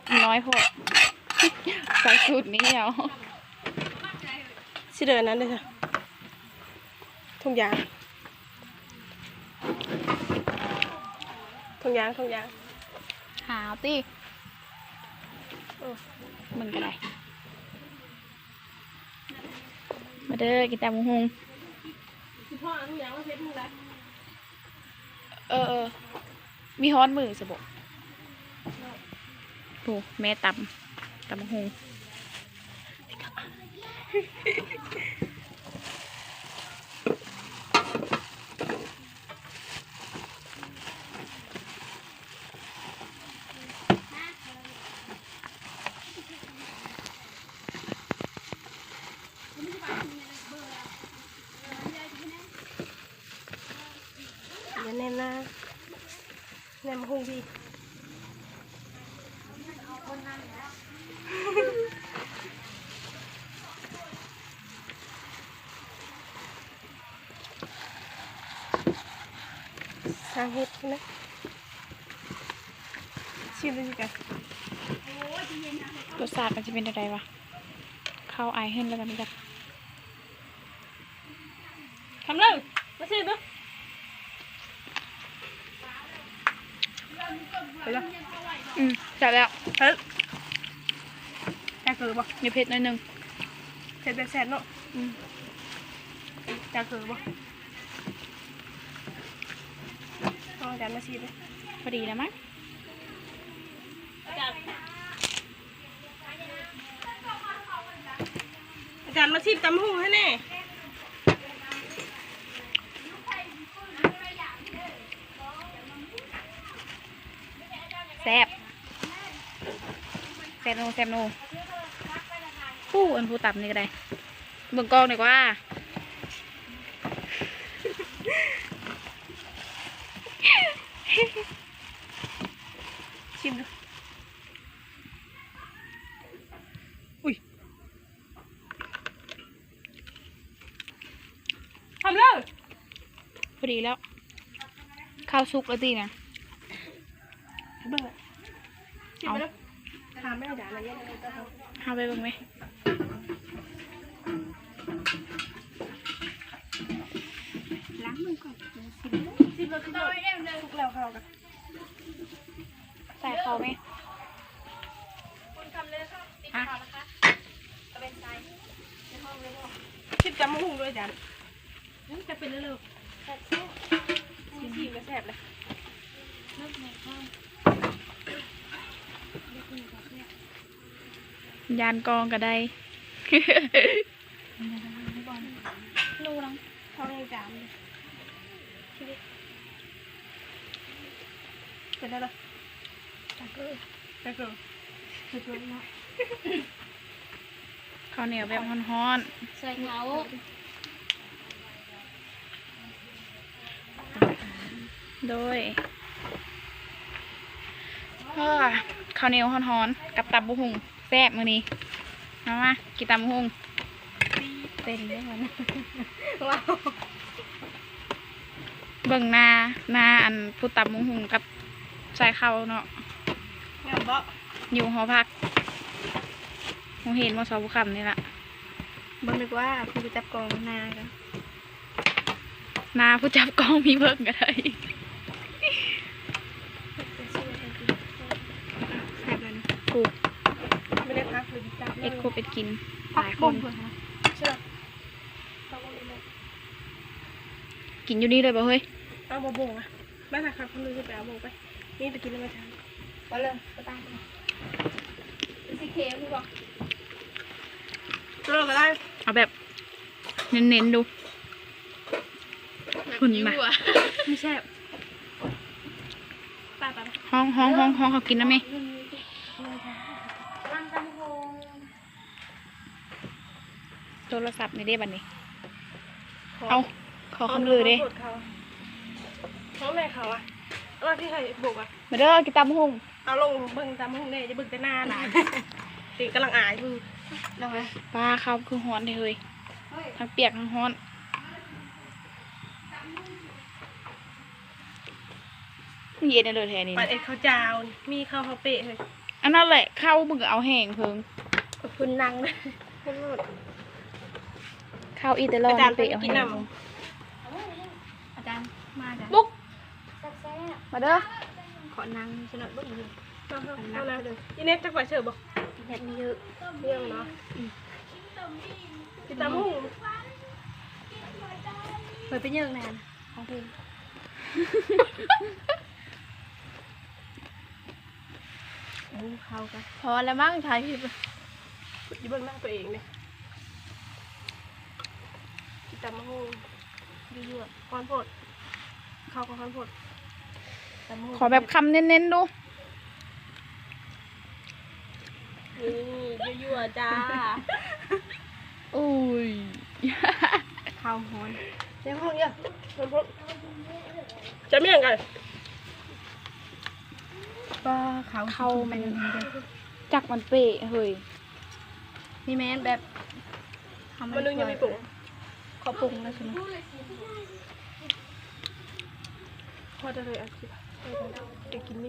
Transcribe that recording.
กน้อยพกใส่สูตรนี้เอาสิเดินนั้นเลยค่ะทุ่งยางทุ่งยางทุ่งยางหาวติเออมึงก็ได้ มาเด้อกินตามหงคือพ่อทุ่งยางว่าเพชรทุ่งไรเออเออ มีฮ้อนมือสบก โอ้แม่ตำตำหงอย่าแน่นนะแน่นมาหงพี่ สางเห็ดนะชิมดูสิกันรสชาติมันจะเป็นอะไรวะเข้าไอายขึ้นแล้วกันนี่จ้ะทำเลยมาชิมดู ไปแล้วอืมจัดแล้วเฮ้ยแกเกิดบ่มีเผ็ดหน่อยหนึงเสร็จแบบแสนเนาะอืมแกเกิดบ่เอาอาจารย์มาชิมเลยพอดีแล้วมั้งอาจารย์มาชิมตำหูให้แน่ แซ่บแซ่บโนแซ่บโนผู้อันผู้ตับนี่ก็ได้เบิ่งกล้องดีกว่าชิมดูอุ้ยทำเลยพอดีแล้ว ข้าวซุกแล้วตีนะเบิ่ง เอาถาไม่ได้าอะไรเงี้ยเอาไปบ้างไหมล้างมือก่อนสิบตัวเอ็มทุกแล้วเขากันใส่เขาไหมคุณทำเลยค่ะติดข่าวนะคะเป็นใจในห้องเลยพ่อคิดจำมุ่งด้วยจ้ะนี่จะเป็นเร็วๆแซ่บชิมก็แซ่บเลยเลิกในห้อง ยานกองก็ได้นูรังเข้าในจานเลยชิมดิเป็นได้เลยตะเกียบตะเกียบตะเกียบเนาะข้าวเหนียวแบบฮ้อนใส่เขาๆโดยอ้อ ข้าวเหนียวฮ้อนๆกับตับบุหุงแซ่บมื้อนี้เอามากินตับบุหุงเต็มได้มันว้าวเบิ่งหน้าหน้าอันผู้ตับบุหุงกับใส่ข้าวเนาะงามบ่อยู่หอพักหงเห็นมาสอบบุคำนี่ละบังนึกว่าผู้จับกองนากันหนาผู้จับกล้องมีเบิ่งก็ได้แซ่บเลย กู ไม่ได้พักเลยจับ เอ็ดครบเอ็ดกินหพักลายคบ่นมเพื่อนนะเชื่อต้องเอาเลยกินอยู่นี่เลยบ่เฮ้ยเอาบ่บ่งอะมาถ้าครับคนนึงจะไปเอาบ่งไปนี่ไปกินแล้วมาทานไปเลยไปตามไปสีเขียวคือบอกเจอก็ได้เอาแบบเน้นๆดูคุณมาไม่แซ่บไปไปไปห้องห้องห้องห้องเขากินนะไหม ร่างกำโพง โท รศัพท์นี่ได้บัดนี้ เอาขอคำลือเด้เขาเขาแม่เขาอะว่าที่เคยบุกอะมาเด้อกินตามหุงเอาลงเบิ่งตามห้องเด้จะเบิ่งแต่หน้าหลานติกำลังอายคือลงไหมปลาเขาคือฮ้อนเลยเฮ้ยทั้งเปียกทั้งฮ้อนเย็นเลยแท้นี่ปัดเอ็ดข้าวจาวมีข้าวข้าวเปะเลยออันนั้นแหละเข้ามึงก็เอาแห้งเพิงคุณนางนะคุณหมดเข้าอีแต่รออาจารย์ไปไปเอากินแห้งน้ำอาจารย์มาจ้ะบุ๊กแซ่บมาเด้อๆขอนางชนดบ้างเลยเอาเอาเอาเลยอีเน็ตจักว่าเชิญบ่เห็ดมีเยอะเรื่องเนาะกินตามหุ่งเปิดไปเยอะนานของเพลงโอ้เข้ากันพอแล้วมั้งถ่ายคลิปอยู่เบื้องหน้าตัวเองเนี่ย กินตามหุ่งยั่วคอนโพดข้าวกับคอนโพดๆตะมูขอแบบคำเน้นๆดูนี่ยั่วๆจ้าอุ้ยข้าวฮอนเดี๋ยวห้องเยอะคอนโพดจะเมี่ยงกันก็เขาเข้ามันจักมันเปะเฮ้ยมีแม่นแบบทำมันนึงยังมีปุ๋ง เขาปรุงแล้วใช่ไหมพอจะเลยอาชีพเด็กกินนี่